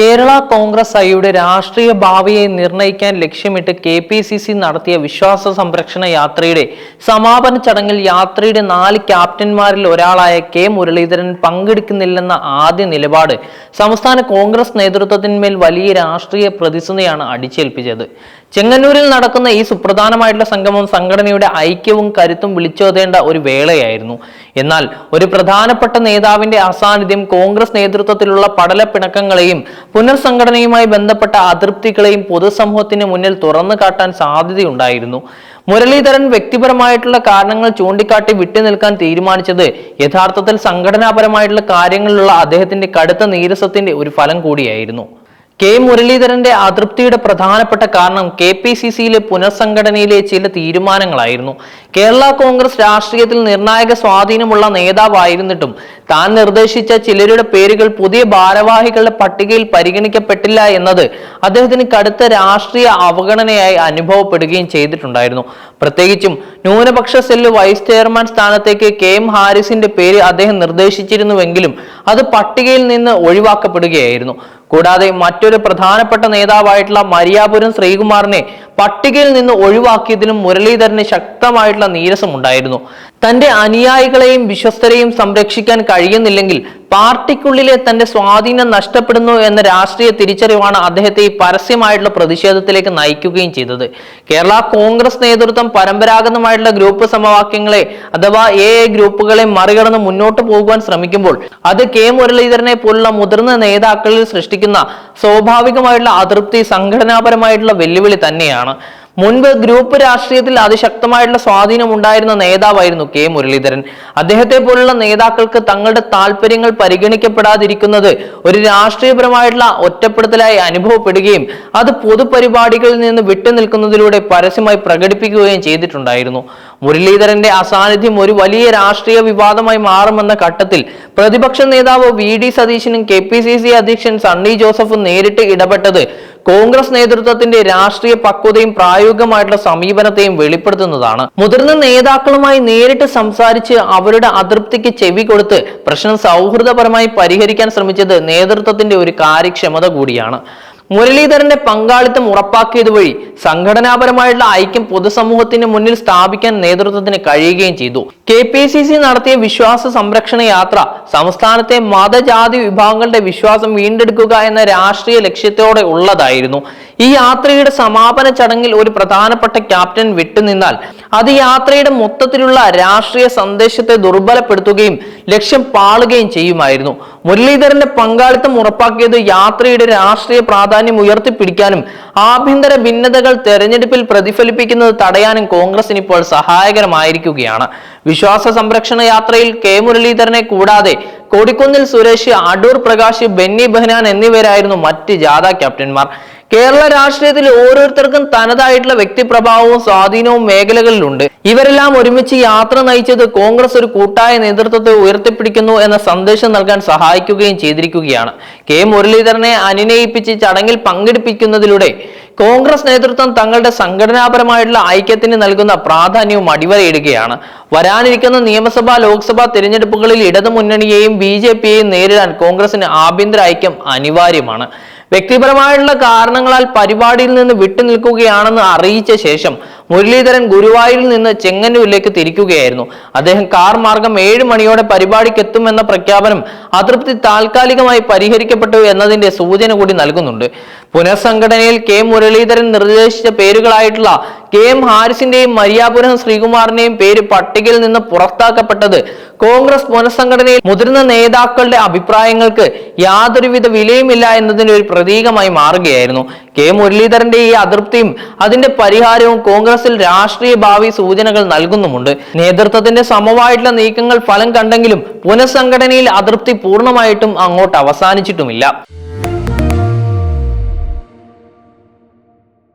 കേരള കോൺഗ്രസ് ഐയുടെ രാഷ്ട്രീയ ഭാവിയെ നിർണയിക്കാൻ ലക്ഷ്യമിട്ട് കെ പി സി സി നടത്തിയ വിശ്വാസ സംരക്ഷണ യാത്രയുടെ സമാപന ചടങ്ങിൽ യാത്രയുടെ നാല് ക്യാപ്റ്റന്മാരിൽ ഒരാളായ കെ മുരളീധരൻ പങ്കെടുക്കുന്നില്ലെന്ന ആദ്യ നിലപാട് സംസ്ഥാന കോൺഗ്രസ് നേതൃത്വത്തിന്മേൽ വലിയ രാഷ്ട്രീയ പ്രതിസന്ധിയാണ് അടിച്ചേൽപ്പിച്ചത്. ചെങ്ങന്നൂരിൽ നടക്കുന്ന ഈ സുപ്രധാനമായിട്ടുള്ള സംഗമം സംഘടനയുടെ ഐക്യവും കരുത്തും വിളിച്ചോതേണ്ട ഒരു വേളയായിരുന്നു. എന്നാൽ ഒരു പ്രധാനപ്പെട്ട നേതാവിന്റെ അസാന്നിധ്യം കോൺഗ്രസ് നേതൃത്വത്തിലുള്ള പടലപ്പിണക്കങ്ങളെയും പുനർസംഘടനയുമായി ബന്ധപ്പെട്ട അതൃപ്തികളെയും പൊതുസമൂഹത്തിന് മുന്നിൽ തുറന്നു കാട്ടാൻ സാധ്യതയുണ്ടായിരുന്നു. മുരളീധരൻ വ്യക്തിപരമായിട്ടുള്ള കാരണങ്ങൾ ചൂണ്ടിക്കാട്ടി വിട്ടുനിൽക്കാൻ തീരുമാനിച്ചത് യഥാർത്ഥത്തിൽ സംഘടനാപരമായിട്ടുള്ള കാര്യങ്ങളിലുള്ള അദ്ദേഹത്തിന്റെ കടുത്ത നീരസത്തിന്റെ ഒരു ഫലം കൂടിയായിരുന്നു. കെ മുരളീധരന്റെ അതൃപ്തിയുടെ പ്രധാനപ്പെട്ട കാരണം കെ പി സി സിയിലെ പുനഃസംഘടനയിലെ ചില തീരുമാനങ്ങളായിരുന്നു. കേരള കോൺഗ്രസ് രാഷ്ട്രീയത്തിൽ നിർണായക സ്വാധീനമുള്ള നേതാവായിരുന്നിട്ടും താൻ നിർദ്ദേശിച്ച ചിലരുടെ പേരുകൾ പുതിയ ഭാരവാഹികളുടെ പട്ടികയിൽ പരിഗണിക്കപ്പെട്ടില്ല എന്നത് അദ്ദേഹത്തിന് കടുത്ത രാഷ്ട്രീയ അവഗണനയായി അനുഭവപ്പെടുകയും ചെയ്തിട്ടുണ്ടായിരുന്നു. പ്രത്യേകിച്ചും ന്യൂനപക്ഷ സെല്ല് വൈസ് ചെയർമാൻ സ്ഥാനത്തേക്ക് കെ എം ഹാരിസിന്റെ പേര് അദ്ദേഹം നിർദ്ദേശിച്ചിരുന്നുവെങ്കിലും അത് പട്ടികയിൽ നിന്ന് ഒഴിവാക്കപ്പെടുകയായിരുന്നു. കൂടാതെ മറ്റൊരു പ്രധാനപ്പെട്ട നേതാവായിട്ടുള്ള മരിയാപുരം ശ്രീകുമാറിനെ പട്ടികയിൽ നിന്ന് ഒഴിവാക്കിയതിലും മുരളീധരന് ശക്തമായിട്ടുള്ള നീരസമുണ്ടായിരുന്നു തന്റെ അനുയായികളെയും വിശ്വസ്തരെയും സംരക്ഷിക്കാൻ കഴിയുന്നില്ലെങ്കിൽ പാർട്ടിക്കുള്ളിലെ തന്റെ സ്വാധീനം നഷ്ടപ്പെടുന്നു എന്ന രാഷ്ട്രീയ തിരിച്ചറിവാണ് അദ്ദേഹത്തെ ഈ പരസ്യമായിട്ടുള്ള പ്രതിഷേധത്തിലേക്ക് നയിക്കുകയും ചെയ്തത്. കേരള കോൺഗ്രസ് നേതൃത്വം പരമ്പരാഗതമായിട്ടുള്ള ഗ്രൂപ്പ് സമവാക്യങ്ങളെ അഥവാ എ എ ഗ്രൂപ്പുകളെ മറികടന്ന് മുന്നോട്ട് പോകുവാൻ ശ്രമിക്കുമ്പോൾ അത് കെ മുരളീധരനെ പോലുള്ള മുതിർന്ന നേതാക്കളിൽ സൃഷ്ടിക്കുന്ന സ്വാഭാവികമായിട്ടുള്ള അതൃപ്തി സംഘടനാപരമായിട്ടുള്ള വെല്ലുവിളി തന്നെയാണ്. മുൻപ് ഗ്രൂപ്പ് രാഷ്ട്രീയത്തിൽ അതിശക്തമായിട്ടുള്ള സ്വാധീനം ഉണ്ടായിരുന്ന നേതാവായിരുന്നു കെ മുരളീധരൻ. അദ്ദേഹത്തെ പോലുള്ള നേതാക്കൾക്ക് തങ്ങളുടെ താല്പര്യങ്ങൾ പരിഗണിക്കപ്പെടാതിരിക്കുന്നത് ഒരു രാഷ്ട്രീയപരമായിട്ടുള്ള ഒറ്റപ്പെടുത്തലായി അനുഭവപ്പെടുകയും അത് പൊതുപരിപാടികളിൽ നിന്ന് വിട്ടുനിൽക്കുന്നതിലൂടെ പരസ്യമായി പ്രകടിപ്പിക്കുകയും ചെയ്തിട്ടുണ്ടായിരുന്നു. മുരളീധരന്റെ അസാന്നിധ്യം ഒരു വലിയ രാഷ്ട്രീയ വിവാദമായി മാറുമെന്ന ഘട്ടത്തിൽ പ്രതിപക്ഷ നേതാവ് വി ഡി സതീശനും കെ പി സി സി അധ്യക്ഷൻ സണ്ണി ജോസഫും നേരിട്ട് ഇടപെട്ടത് കോൺഗ്രസ് നേതൃത്വത്തിന്റെ രാഷ്ട്രീയ പക്വതയും പ്രായോഗികമായിട്ടുള്ള സമീപനത്തെയും വെളിപ്പെടുത്തുന്നതാണ്. മുതിർന്ന നേതാക്കളുമായി നേരിട്ട് സംസാരിച്ച് അവരുടെ അതൃപ്തിക്ക് ചെവി കൊടുത്ത് പ്രശ്നം സൗഹൃദപരമായി പരിഹരിക്കാൻ ശ്രമിച്ചത് നേതൃത്വത്തിന്റെ ഒരു കാര്യക്ഷമത കൂടിയാണ്. മുരളീധരന്റെ പങ്കാളിത്തം ഉറപ്പാക്കിയത് വഴി സംഘടനാപരമായിട്ടുള്ള ഐക്യം പൊതുസമൂഹത്തിന് മുന്നിൽ സ്ഥാപിക്കാൻ നേതൃത്വത്തിന് കഴിയുകയും ചെയ്തു. കെ പി സി സി നടത്തിയ വിശ്വാസ സംരക്ഷണ യാത്ര സംസ്ഥാനത്തെ മതജാതി വിഭാഗങ്ങളുടെ വിശ്വാസം വീണ്ടെടുക്കുക എന്ന രാഷ്ട്രീയ ലക്ഷ്യത്തോടെ ഉള്ളതായിരുന്നു. ഈ യാത്രയുടെ സമാപന ചടങ്ങിൽ ഒരു പ്രധാനപ്പെട്ട ക്യാപ്റ്റൻ വിട്ടുനിന്നാൽ അത് യാത്രയുടെ മൊത്തത്തിലുള്ള രാഷ്ട്രീയ സന്ദേശത്തെ ദുർബലപ്പെടുത്തുകയും ലക്ഷ്യം പാളുകയും ചെയ്യുമായിരുന്നു. മുരളീധരന്റെ പങ്കാളിത്തം ഉറപ്പാക്കിയത് യാത്രയുടെ രാഷ്ട്രീയ പ്രാധാന്യം ഉയർത്തിപ്പിടിക്കാനും ആഭ്യന്തര ഭിന്നതകൾ തെരഞ്ഞെടുപ്പിൽ പ്രതിഫലിപ്പിക്കുന്നത് തടയാനും കോൺഗ്രസിന് ഇപ്പോൾ സഹായകരമായിരിക്കുകയാണ്. വിശ്വാസ സംരക്ഷണ യാത്രയിൽ കെ. മുരളീധരനെ കൂടാതെ കൊടിക്കുന്നിൽ സുരേഷ് അടൂർ പ്രകാശ് ബെന്നി ബെഹനാൻ എന്നിവരായിരുന്നു മറ്റ് ജാഥ ക്യാപ്റ്റന്മാർ. കേരള രാഷ്ട്രീയത്തിൽ ഓരോരുത്തർക്കും തനതായിട്ടുള്ള വ്യക്തിപ്രഭാവവും സ്വാധീനവും മേഖലകളിലുണ്ട്. ഇവരെല്ലാം ഒരുമിച്ച് യാത്ര നയിച്ചത് കോൺഗ്രസ് ഒരു കൂട്ടായ നേതൃത്വത്തെ ഉയർത്തിപ്പിടിക്കുന്നു എന്ന സന്ദേശം നൽകാൻ സഹായിക്കുകയും ചെയ്തിരിക്കുകയാണ്. കെ. മുരളീധരനെ അനുനയിപ്പിച്ച് ചടങ്ങിൽ പങ്കെടുപ്പിക്കുന്നതിലൂടെ കോൺഗ്രസ് നേതൃത്വം തങ്ങളുടെ സംഘടനാപരമായിട്ടുള്ള ഐക്യത്തിന് നൽകുന്ന പ്രാധാന്യവും അടിവരയിടുകയാണ്. വരാനിരിക്കുന്ന നിയമസഭാ ലോക്സഭാ തിരഞ്ഞെടുപ്പുകളിൽ ഇടതുമുന്നണിയെയും ബി ജെ പിയെയും നേരിടാൻ കോൺഗ്രസിന് ആഭ്യന്തര ഐക്യം അനിവാര്യമാണ്. വ്യക്തിപരമായിട്ടുള്ള കാരണങ്ങളാൽ പരിപാടിയിൽ നിന്ന് വിട്ടുനിൽക്കുകയാണെന്ന് അറിയിച്ച ശേഷം മുരളീധരൻ ഗുരുവായൂരിൽ നിന്ന് ചെങ്ങന്നൂരിലേക്ക് തിരിക്കുകയായിരുന്നു. അദ്ദേഹം കാർ മാർഗം ഏഴ് മണിയോടെ പരിപാടിക്ക് എത്തുമെന്ന പ്രഖ്യാപനം അതൃപ്തി താൽക്കാലികമായി പരിഹരിക്കപ്പെട്ടു എന്നതിന്റെ സൂചന കൂടി നൽകുന്നുണ്ട്. പുനഃസംഘടനയിൽ കെ മുരളീധരൻ നിർദ്ദേശിച്ച പേരുകളായിട്ടുള്ള കെ എം ഹാരിസിന്റെയും മരിയാപുരം ശ്രീകുമാറിന്റെയും പേര് പട്ടികയിൽ നിന്ന് പുറത്താക്കപ്പെട്ടത് കോൺഗ്രസ് പുനഃസംഘടനയിൽ മുതിർന്ന നേതാക്കളുടെ അഭിപ്രായങ്ങൾക്ക് യാതൊരുവിധ വിലയുമില്ല എന്നതിന്റെ ഒരു പ്രതീകമായി മാറുകയായിരുന്നു. കെ മുരളീധരന്റെ ഈ അതൃപ്തിയും അതിന്റെ പരിഹാരവും കോൺഗ്രസിൽ രാഷ്ട്രീയ ഭാവി സൂചനകൾ നൽകുന്നുമുണ്ട്. നേതൃത്വത്തിന്റെ സമവായിട്ടുള്ള നീക്കങ്ങൾ ഫലം കണ്ടെങ്കിലും പുനഃസംഘടനയിൽ അതൃപ്തി പൂർണമായിട്ടും അങ്ങോട്ട് അവസാനിച്ചിട്ടുമില്ല.